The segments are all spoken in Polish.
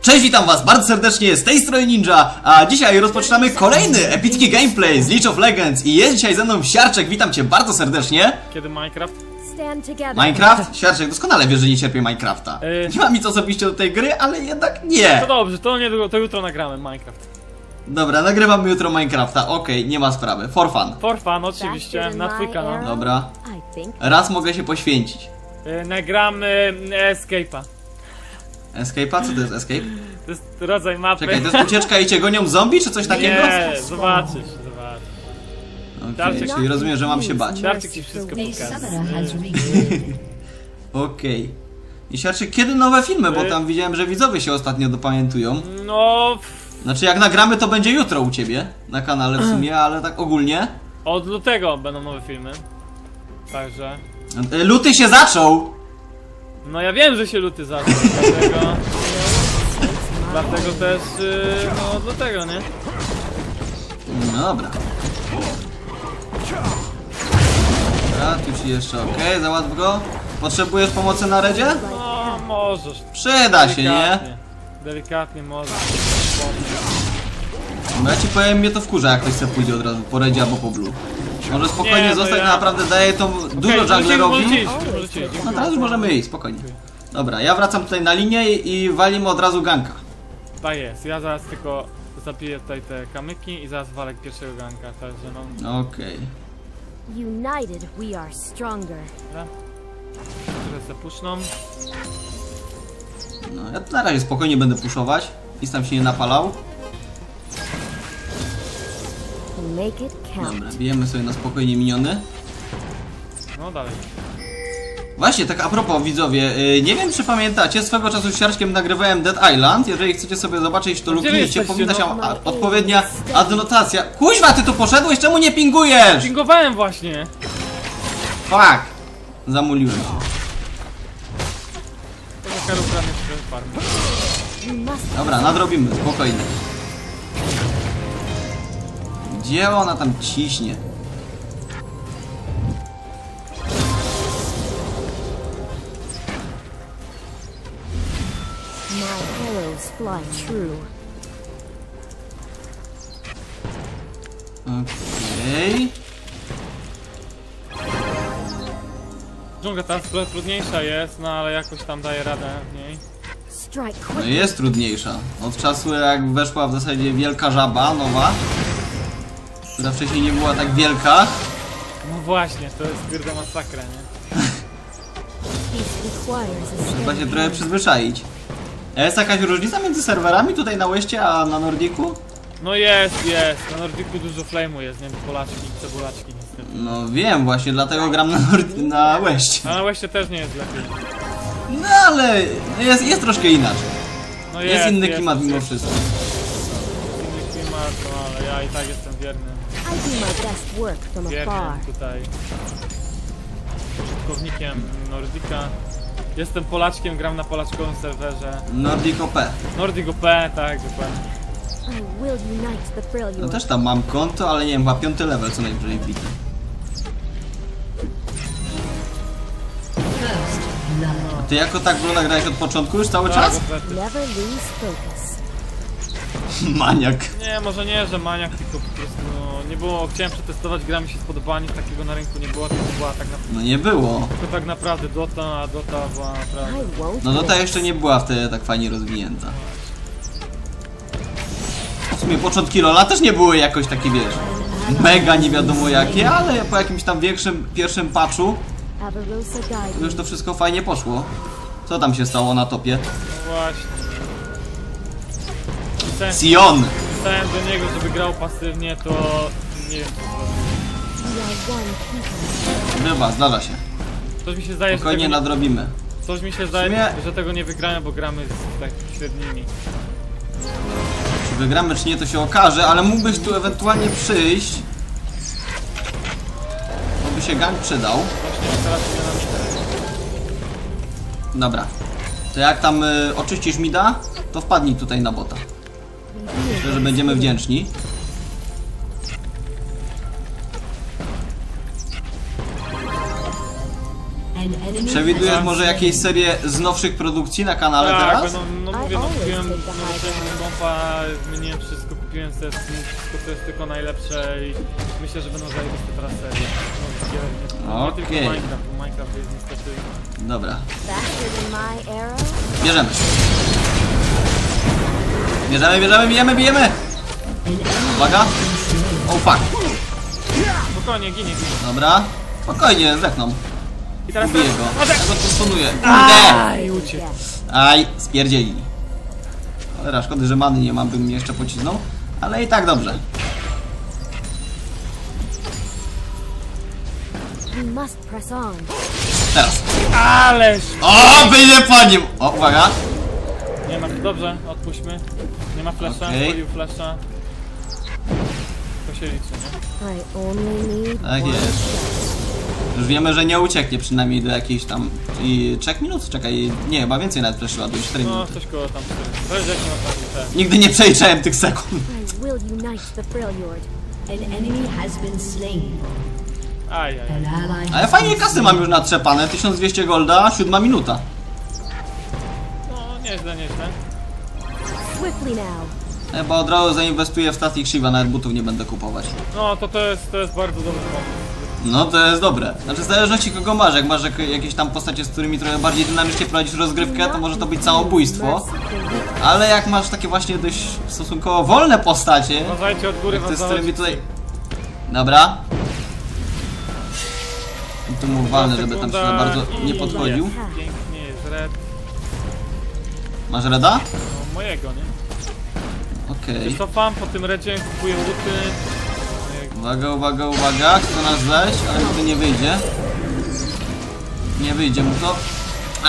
Cześć, witam was bardzo serdecznie, z tej strony Ninja, a dzisiaj rozpoczynamy kolejny epicki gameplay z League of Legends i jest dzisiaj ze mną Siarczek, witam cię bardzo serdecznie. Kiedy Minecraft? Minecraft? Siarczek doskonale wie, że nie cierpię Minecrafta. Yy. Nie mam nic osobiście do tej gry, ale jednak nie. To dobrze, to niedługo, to jutro nagramy Minecraft. Dobra, nagrywamy jutro Minecrafta, okej, nie ma sprawy, for fun. For fun, oczywiście, na twój kanał. Dobra, raz mogę się poświęcić. Yy, nagramy yy, Escape'a. Escape'a? Co to jest escape? To jest rodzaj mapy. Czekaj, to jest ucieczka i cię gonią zombie, czy coś takiego? Nie, zobaczysz, zobaczysz. Okej, Darczyk. czyli rozumiem, że mam się bać. Darczyk ci wszystko pokaże. Okej. I Siarczek, kiedy nowe filmy? Bo Y- tam widziałem, że widzowie się ostatnio dopamiętują. No, Znaczy jak nagramy to będzie jutro u ciebie na kanale w sumie, ale tak ogólnie. od lutego będą nowe filmy. Także... E, Luty się zaczął! No ja wiem, że się luty zaczął, dlatego... Dlatego też, yy, no dlatego, nie? No dobra. Dobra, tu ci jeszcze okej, załatw go. Potrzebujesz pomocy na redzie? No, możesz. Przyda się, nie? Delikatnie. Delikatnie możesz. Bo ja ci powiem, mnie to wkurza, jak ktoś chce pójdzie od razu po redzie albo po blue. Może spokojnie Nie, no zostać, ja- naprawdę daje to dużo junglerowi. możecie iść, możecie iść, No dziękuję. teraz już możemy iść, spokojnie. Dobra, ja wracam tutaj na linię i i walimy od razu ganka. Tak jest, ja zaraz tylko zapiję tutaj te kamyki i zaraz walę pierwszego ganka, także no, Okej. United, we are stronger. se puszną. No, ja tu na razie spokojnie będę puszować. Nic tam się nie napalał. Dobra, bijemy sobie na spokojnie miniony. No dalej. Właśnie, tak a propos widzowie, yy, nie wiem czy pamiętacie, swego czasu z Siarczkiem nagrywałem Dead Island. Jeżeli chcecie sobie zobaczyć, to luknijcie, powinna się no? a, odpowiednia adnotacja. Kuźwa, ty tu poszedłeś? Czemu nie pingujesz? Pingowałem właśnie! Fuck! Zamuliłem się. Dobra, nadrobimy, spokojnie. Gdzie ona tam ciśnie? fly true. Okej. Dżungla trudniejsza jest, no ale jakoś tam daje radę w niej. No jest trudniejsza. Od czasu jak weszła w zasadzie wielka żaba nowa, która wcześniej nie była tak wielka. No właśnie, to jest kurde masakra, nie? Trzeba się trochę przyzwyczaić. A jest jakaś różnica między serwerami tutaj na Łeście, a na Nordiku? No jest, jest. Na Nordiku dużo flame'u jest, nie wiem, polaczki, cebulaczki niestety. No wiem, właśnie dlatego gram na, Nord na Łeście. A na Łeście też nie jest lepiej. No ale jest, jest troszkę inaczej. No Jest, inny klimat mimo jest wszystko. Inny klimat, no ale ja i tak jestem wierny. I do my best work from afar. Tutaj użytkownikiem Nordika. Jestem Polaczkiem, gram na polaczkowym serwerze. Nordic OP. Nordic OP, tak, dokładnie. I will unite the No Freljord. też tam mam konto, ale nie wiem, chyba piąty level co najwyżej wbity. First blood. Ty jako tak Bloda grałeś od początku już cały Tak, czas? Never lose focus. Maniak. Nie, może nie, że maniak, tylko po prostu no, nie było, chciałem przetestować, gra mi się spodobała, nic takiego na rynku nie było, to była tak, na, No nie było. to tak naprawdę Dota, a Dota była naprawdę... No Dota jeszcze nie była wtedy tak fajnie rozwinięta. W sumie początki Lola też nie były jakoś takie, wiesz, mega nie wiadomo jakie, ale po jakimś tam większym, pierwszym patchu Avarosa już to wszystko fajnie poszło. Co tam się stało na topie? No właśnie. Pisałem, Sion! pisałem do niego, żeby grał pasywnie, to nie wiem co zrobić. Bywa, zdarza się. Coś mi się zdaje, że Spokojnie tego nadrobimy. coś mi się zdaje, sumie- że tego nie wygramy, bo gramy z tak średnimi. Czy wygramy, czy nie, to się okaże, ale mógłbyś tu ewentualnie przyjść. Bo by się gang przydał. Właśnie teraz nam Dobra. To jak tam y, oczyścisz mida, to wpadnij tutaj na bota. Myślę, że będziemy wdzięczni. Przewidujesz może jakieś serie z nowszych produkcji na kanale tak, teraz? no I mówię, no kupiłem high nowego kompa, zmieniłem wszystko, kupiłem sobie wszystko co jest tylko najlepsze i myślę, że będą zajebiste teraz serie. No, nie, nie Okej. tylko Minecraft, bo Minecraft jest niestety... Dobra, Faster than my arrow? bierzemy. Bierzemy, bierzemy, bijemy, bijemy! Uwaga! O fuck, Spokojnie, ginie, ginie. dobra. Spokojnie, zdechną. I teraz... Ubiję go. A. Ja go postunuję. Kurde! Aj, uciekł. Aj, spierdzieli. Cholera, szkody, że many nie mam, bym mnie jeszcze pocisnął. Ale i tak dobrze. Teraz. Ależ! O, będzie po nim! O, uwaga. Nie ma, dobrze, odpuśćmy. Nie ma flasha, Okej. okay. flasha. To się liczy, nie? I only need Tak one jest. Już wiemy, że nie ucieknie przynajmniej do jakiejś tam... I 3 minut? Czekaj, nie, chyba więcej nawet przeszła, do 4 No, coś koło tam 4. Zależy jak ma te. Nigdy nie przeliczałem tych sekund. I will unite the Freljord. An enemy has been slain. Aj, aj. An ally Ale fajnie kasy mam już natrzepane, 1200 golda, 7 minuta. No, nieźle, nieźle. Swiftly now. Chyba od razu zainwestuję w Static Shiva, nawet butów nie będę kupować. No, to to jest, to jest bardzo dobry pomysł. No to jest dobre. Znaczy w zależności kogo masz, jak masz jak, jakieś tam postacie, z którymi trochę bardziej dynamicznie prowadzisz rozgrywkę, to może to być samobójstwo. Ale jak masz takie właśnie dość stosunkowo wolne postacie, Uważajcie od góry, jak te, was z którymi tutaj... Dobra. I tu mu walnę, żeby tam się za bardzo nie podchodził. Pięknie jest red. Masz reda? No, mojego, nie? Okej. Cofam, po tym redzie kupuję buty. Uwaga, uwaga, uwaga. Chce nas zejść, ale tu nie wyjdzie. Nie wyjdzie mu to.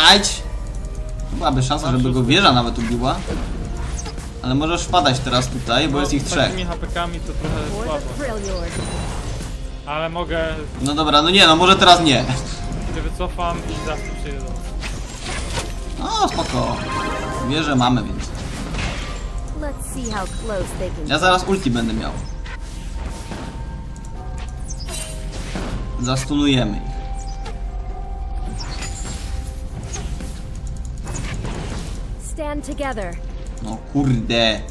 Ajdź! Byłaby szansa, żeby go wieża nawet ubiła. Ale możesz wpadać teraz tutaj, bo jest ich z trzech. takimi HP-kami to trochę słabo. Ale mogę, No dobra, no nie, no może teraz nie. się wycofam i do was. No spoko. Wieżę mamy, więc. Ja zaraz ulti będę miał. Zastunujemy ich. No kurde.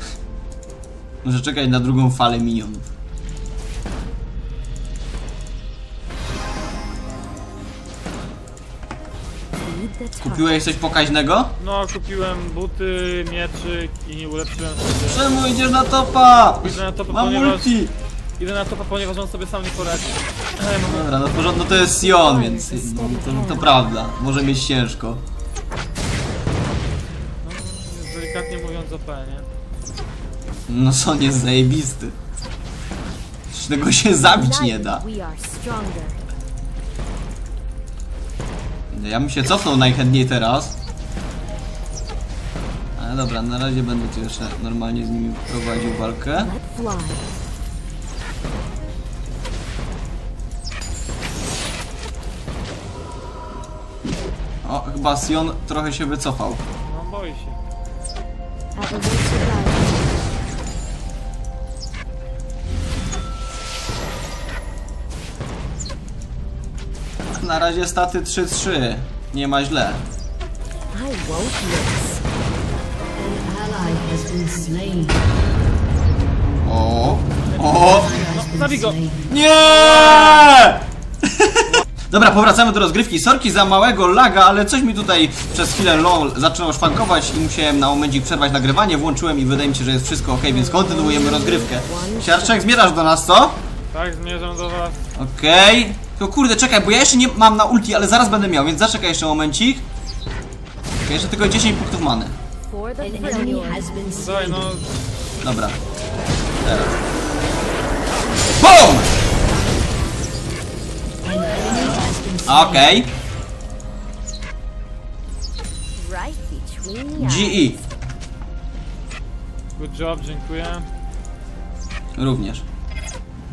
Muszę czekać na drugą falę minionów. Kupiłeś coś pokaźnego? No, kupiłem buty, mieczyk i ulepszyłem sobie. Czemu idziesz na topa? Idę na topa, Mam ponieważ... ulti. Idę na topa, ponieważ on sobie sam nie poradzi. Mam Dobra, no w porządku, no to jest Sion, więc no, to, to prawda. Może mieć ciężko. No, jest delikatnie mówiąc OP, nie? No Son jest zajebisty. Tego się zabić nie da. Ja bym się cofnął najchętniej teraz. Ale dobra, na razie będę tu jeszcze normalnie z nimi prowadził walkę. O, chyba Sion trochę się wycofał. No, boi się. Na razie staty 3-3. Nie ma źle. O, o, zabij go. nie! Dobra, powracamy do rozgrywki. Sorki za małego laga, ale coś mi tutaj przez chwilę LOL zaczęło szwankować i musiałem na momencik przerwać nagrywanie. Włączyłem i wydaje mi się, że jest wszystko ok, więc kontynuujemy rozgrywkę. Siarczek, zmierzasz do nas, co? Tak, zmierzam do was. Okej. Tylko kurde, czekaj, bo ja jeszcze nie mam na ulti, ale zaraz będę miał, więc zaczekaj jeszcze momencik. Okej, jeszcze tylko 10 punktów many. Slain. no, Dobra. Teraz. BOOM! Okej. Eyes. GE. good job, dziękuję. Również.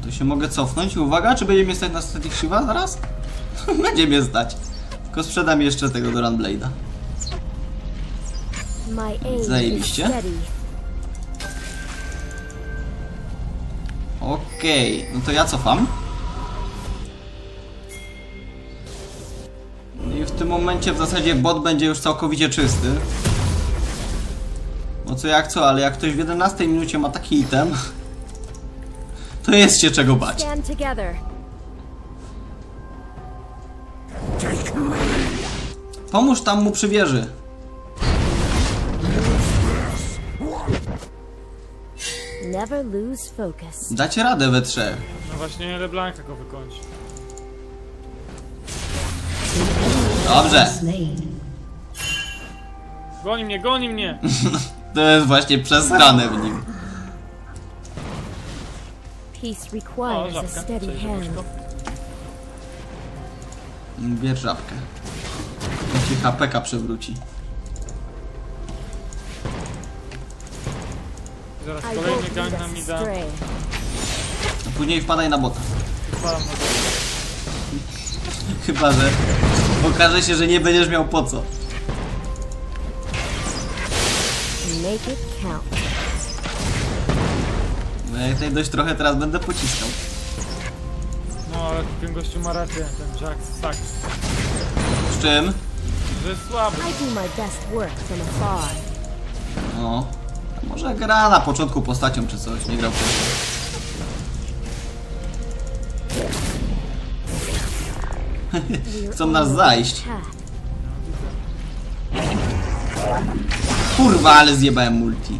To się mogę cofnąć. Uwaga, czy będzie mnie stać na Static Shiva zaraz? będzie mnie stać. Tylko sprzedam jeszcze tego do Runblade'a. Zajebiście. Okej, no to ja cofam. I w tym momencie w zasadzie bot będzie już całkowicie czysty. Bo co jak co, ale jak ktoś w 11 minucie ma taki item, to jest się czego bać. Pomóż tam mu przy wieży. Dacie radę we trzech. No właśnie LeBlanca go wykończy. Dobrze. Goni mnie, goni mnie! To jest właśnie przesrane w nim. Peace requires a steady hand. żabuszko. Bierz żabkę. Niech ci HPK przewróci. Zaraz kolejny gang nam mi da. A później wpadaj na bota. Wypalam na dół. Chyba, że okaże się, że nie będziesz miał po co. Make it count. No ja tutaj dość trochę teraz będę pociskał. No ale ten gościu ma rację, ten Jax tak, Z czym? że jest słaby. I do my best work from afar. No. A może gra na początku postacią czy coś, nie grał wcześniej. Chcą nas zajść. Kurwa, ale zjebałem multi.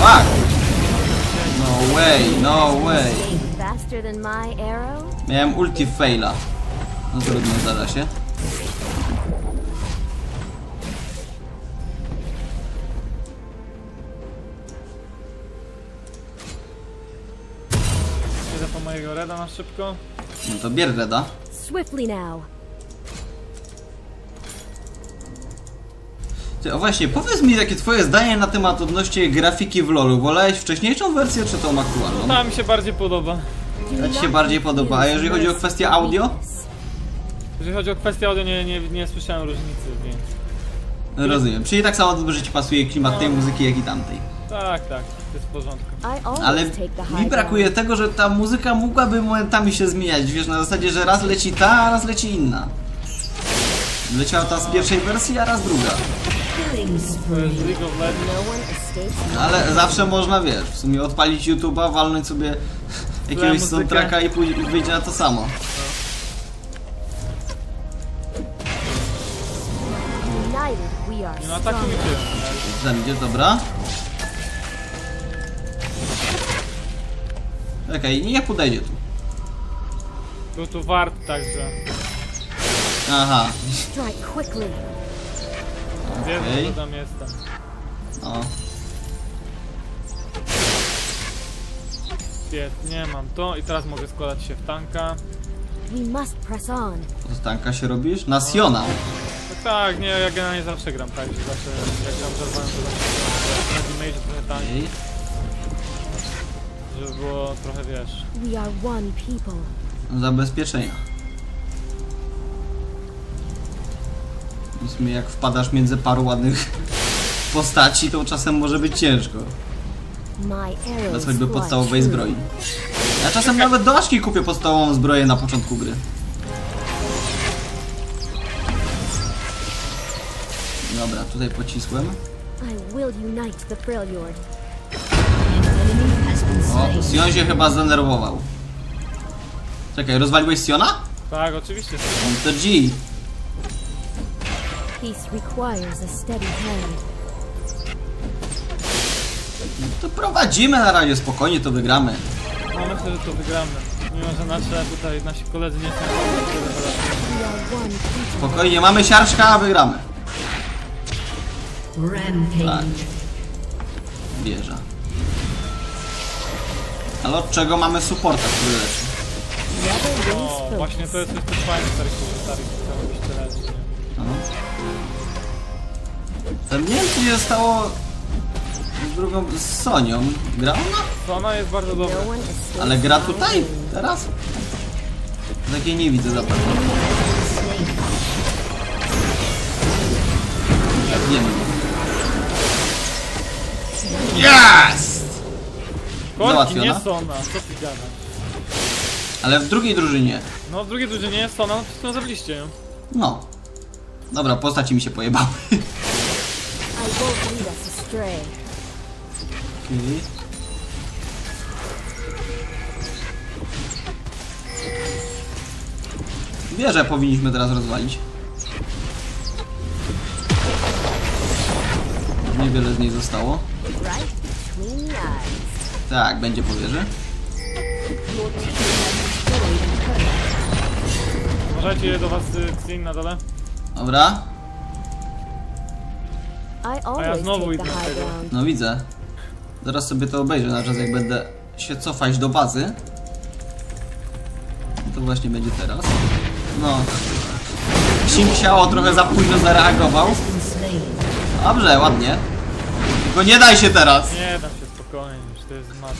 Fuck! No way, no way. Faster than my arrow? Miałem ulti faila. No trudno, zdarza się. Idę po mojego reda na szybko. No to bierz Reda. Swiftly now. Ty, o właśnie, powiedz mi jakie twoje zdanie na temat odnośnie grafiki w LoLu. Wolałeś wcześniejszą wersję czy tą aktualną? Ta mi się bardziej podoba. Do Ja ci się bardziej podoba. A jeżeli chodzi o kwestię audio? Jeżeli chodzi o kwestię audio, nie, nie, nie słyszałem różnicy, więc... Rozumiem. Czyli tak samo dobrze ci pasuje klimat tej muzyki jak i tamtej. Tak, tak, to jest w porządku. Ale mi brakuje tego, że ta muzyka mogłaby momentami się zmieniać. Wiesz, na zasadzie, że raz leci ta, a raz leci inna. Leciała ta z pierwszej wersji, a raz druga. Ale zawsze można, wiesz, w sumie odpalić YouTube'a, walnąć sobie jakiegoś muzykę. soundtracka i pój- i wyjdzie na to samo. No atakuj strong. ty. Zędzie, dobra. Czekaj, niech podejdzie tu. Był tu wart także. Aha, Strike quickly. Wiem, że tam jestem. o. Świetnie, mam to i teraz mogę składać się w tanka. We must press on. To z tanka się robisz? Na Siona. Tak, tak, nie, ja generalnie zawsze gram tak, że zawsze jak gram żarwałem to zawsze na damage trochę tank, Okej. żeby było trochę wiesz. We are one people. Zabezpieczenia. W sumie jak wpadasz między paru ładnych postaci, to czasem może być ciężko. Bez choćby podstawowej zbroi. Ja czasem nawet do Aszki kupię podstawową zbroję na początku gry. Dobra, tutaj pocisłem. O. Sion się chyba zdenerwował. Czekaj, rozwaliłeś Siona? Tak, oczywiście. On to G. Peace requires a steady hand. To prowadzimy na razie, spokojnie to wygramy. No myślę, że to wygramy. Mimo, że nasze tutaj, nasi koledzy nie są. Spokojnie, mamy siarczka, a wygramy. Rampage. Wieża. Ale od czego mamy supporta, który leczy? O, właśnie to jest też fajne w starych nie wiem, co się stało z drugą, z Sonią. Gra ona? To ona jest bardzo dobra. Ale gra tutaj? Teraz? Takiej nie widzę za bardzo. Slain. Jak nie wiem. Jest! Korki, Załatwiona. nie Sona, co ty gadasz? Ale w drugiej drużynie. No w drugiej drużynie jest Sona, no zabiliście ją. No. Dobra, postaci mi się pojebały. I won't lead us astray. Wieżę powinniśmy teraz rozwalić. Niewiele z niej zostało. Tak, będzie po wieży. Uważajcie do was y, Xin na dole. Dobra. I always znowu idę tego. No widzę. Zaraz sobie to obejrzę na czas jak będę się cofać do bazy. To właśnie będzie teraz. No. Księciało trochę za późno zareagował. Dobrze, ładnie. Tylko nie daj się teraz. Nie dam się spokojnie, już to jest mat.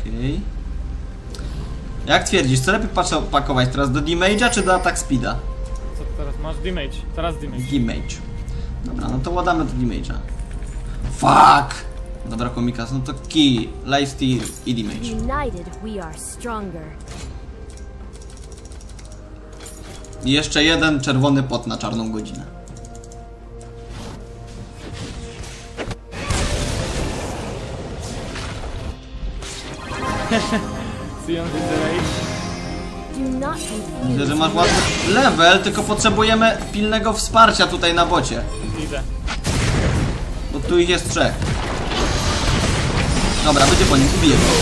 Okej. Jak twierdzisz, co lepiej pakować teraz? Do damage'a czy do attack speeda? Masz? Damage. Teraz damage. Damage. Dobra, no to ładamy do damage'a. Fuck! Dobra, komikas, no to key, lifesteal i damage. United, we are stronger. I jeszcze jeden czerwony pot na czarną godzinę. Widzę rage. Do not Widzę, że masz ładny level, tylko potrzebujemy pilnego wsparcia tutaj na bocie. Idę. Bo tu ich jest trzech. Dobra, będzie po nim, ubiję go.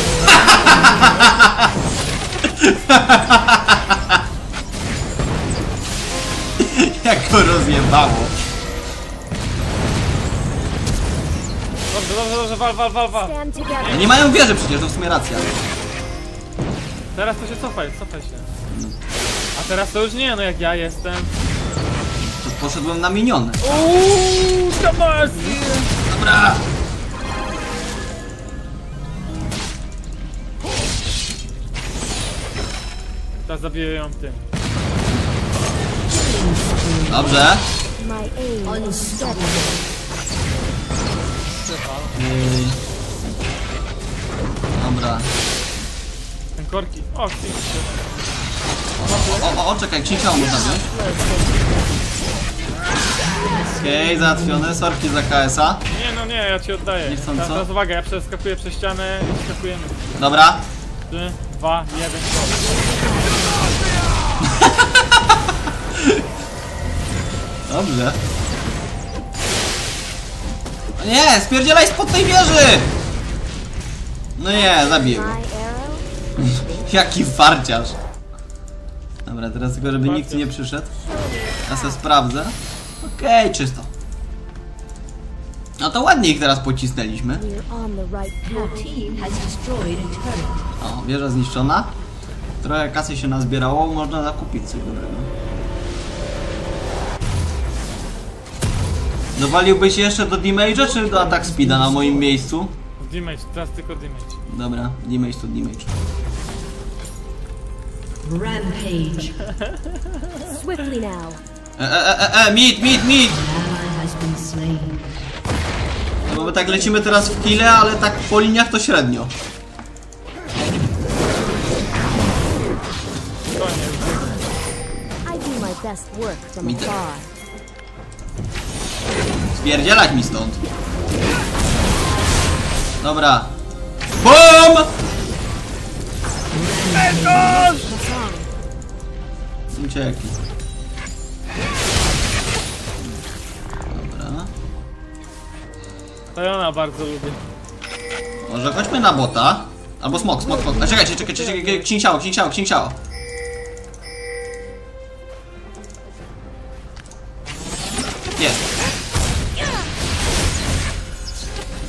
Jak go rozjebało. Dobrze, dobrze, dobrze, wal, wal, wal, wal. nie mają wieży przecież, to w sumie racja. Teraz to się cofaj, cofaj się. A teraz to już nie, no jak ja jestem. To poszedłem na miniony. Uuuu, Kamasi! Dobra. Teraz zabiję ją tym. Dobrze. Yy. Dobra. Korki. O, Xin. O, o, o, czekaj, księciało można wziąć. Okej, załatwione, sorki za KS-a. Nie, no nie, ja ci oddaję. Niechcąco? Teraz, teraz uwaga, ja przeskakuję przez ścianę i skakujemy. Dobra. 3, 2, 1, Dobrze. O Nie, spierdzielaj spod tej wieży! No nie, zabiję go. Jaki farciarz. Dobra, teraz tylko żeby nikt nie przyszedł. Ja sobie sprawdzę. Okej, czysto. No to ładnie ich teraz pocisnęliśmy. O, wieża zniszczona. Trochę kasy się nazbierało, można zakupić coś dobrego. Dowaliłbyś jeszcze do damage'a czy do attack speeda na moim miejscu? Damage, teraz tylko damage. Dobra, damage to damage. Rampage. Swiftly now. E, e, e, e, meet, meet, meet! Ally has been slain. Bo my tak lecimy teraz w kile, ale tak po liniach to średnio. Afar. Spierdzielać mi stąd. Dobra. BOOM! Uciekli. Dobra. To ja ona bardzo lubię. Może chodźmy na bota. Albo smok, smok, smok. A czekajcie, czekajcie, czekajcie, księciało, księciało, księciało. Jest.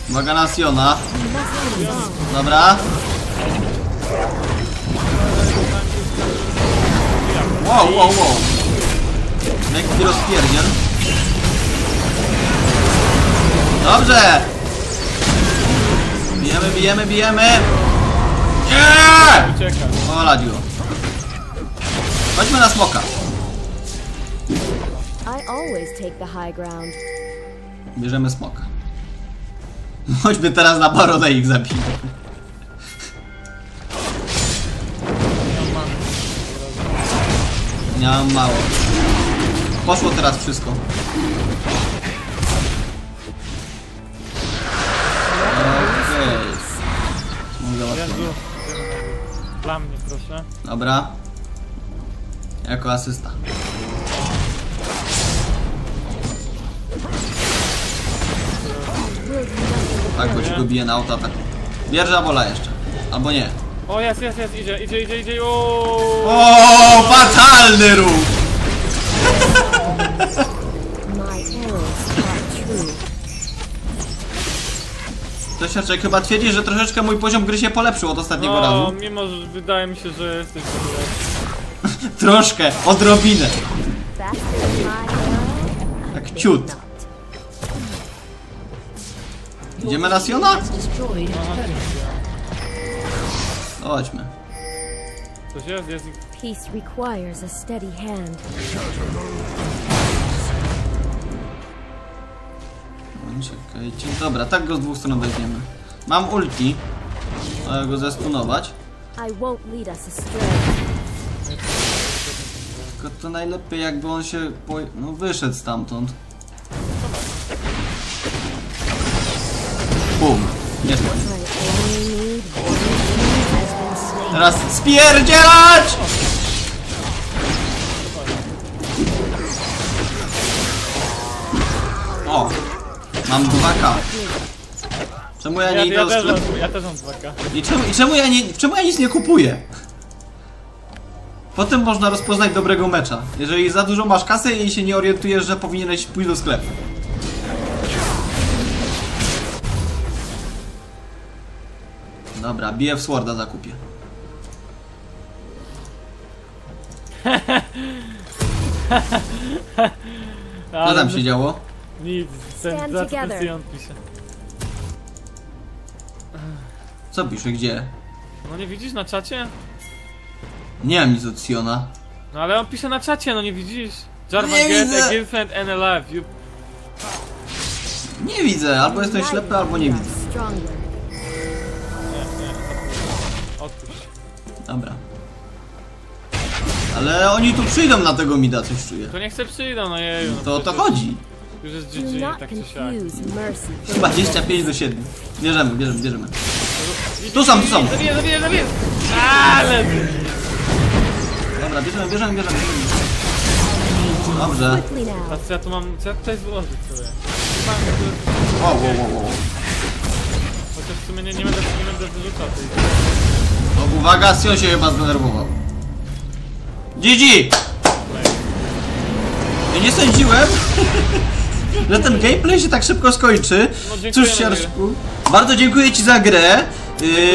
Uwaga na Siona. Dobra. Wow, wow, wow. Lekki rozpierdziel. Dobrze! Bijemy, bijemy, bijemy! Nie! Ucieka. O, ladziło. Chodźmy na smoka. I always take the high ground. Bierzemy smoka. Chodźmy teraz na baronę ich zabijemy. Miałem mało. Poszło teraz wszystko. Okej. Łatwo. Dla mnie, proszę. Dobra. Jako asysta. Tak, bo ci go bije na autoatak. Bierze wola jeszcze. Albo nie. O, jest, jest, jest, idzie, idzie, idzie, idzie, o. O, fatalny ruch! Siarczek chyba twierdzi, że troszeczkę mój poziom gry się polepszył od ostatniego No, razu. mimo że wydaje mi się, że jesteś dobry. Troszkę, odrobinę. Tak ciut. Idziemy na Siona? Has destroyed a turret. Chodźmy. Coś jest, jest. Peace requires a steady hand. No, Czekajcie. Dobra, tak go z dwóch stron weźmiemy. Mam ulti. Mogę go zestunować. I won't lead us astray. Tylko to najlepiej jakby on się po... no wyszedł stamtąd. Bum. Nie spadł. Teraz spierdzielać! O! Mam 2K. Czemu ja nie idę ja, do sklepu? mam, ja też mam 2K. I czemu, I czemu ja nie, czemu ja nic nie kupuję? Potem można rozpoznać dobrego mecza. Jeżeli za dużo masz kasy i się nie orientujesz, że powinieneś pójść do sklepu. Dobra, biję w Sworda zakupię. Co tam się działo? Nic, presjon pisze. Co pisze, gdzie? No nie widzisz na czacie? Nie mam nic od Siona. No ale on pisze na czacie, no nie widzisz? Jarvan Nie get widzę. a girlfriend and alive. You... Nie widzę, albo jestem ślepy, albo nie widzę. Stronger. Nie, nie, odpuść. Dobra. Ale oni tu przyjdą na tego mida, coś czuję. To nie chcę przyjdą, no jeju. No To o to przecież chodzi. Już jest Do GG, tak czy siak. confuse mercy for 25 do 7. Bierzemy, bierzemy, bierzemy. Tu są, tu są. Zabiję, zabiję, zabiję! Ale ty! Dobra, bierzemy, bierzemy, bierzemy. Dobrze. quickly now. A co ja tu mam, co ja tutaj złożyć sobie? Chyba, że- Wow, wow, wow, wow. Chociaż w sumie nie, nie, będę, nie będę wyrzucał tej... No, uwaga, Sion się chyba zdenerwował. GG! I nie sądziłem, że ten gameplay się tak szybko skończy. No, Cóż, za Siarczku, bardzo dziękuję Ci za grę.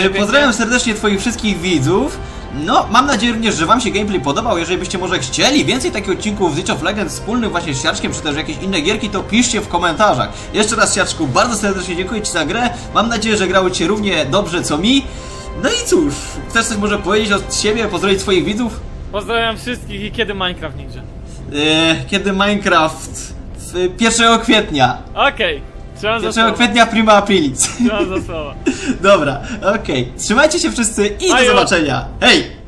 Yy, pozdrawiam serdecznie Twoich wszystkich widzów. No, mam nadzieję również, że Wam się gameplay podobał. Jeżeli byście może chcieli więcej takich odcinków z League of Legends wspólnych właśnie z Siarczkiem, czy też jakieś inne gierki, to piszcie w komentarzach. Jeszcze raz, Siarczku, bardzo serdecznie dziękuję Ci za grę. Mam nadzieję, że grały Ci równie dobrze, co mi. No i cóż, chcesz coś może powiedzieć od siebie, pozdrowić swoich widzów? Pozdrawiam wszystkich i kiedy Minecraft. Yy, kiedy Minecraft? W 1 kwietnia. Okej, za 1 słowa. kwietnia prima aprilis. Trzymam za słowa. Dobra, okej. Trzymajcie się wszyscy i do Ajo. zobaczenia. Hej!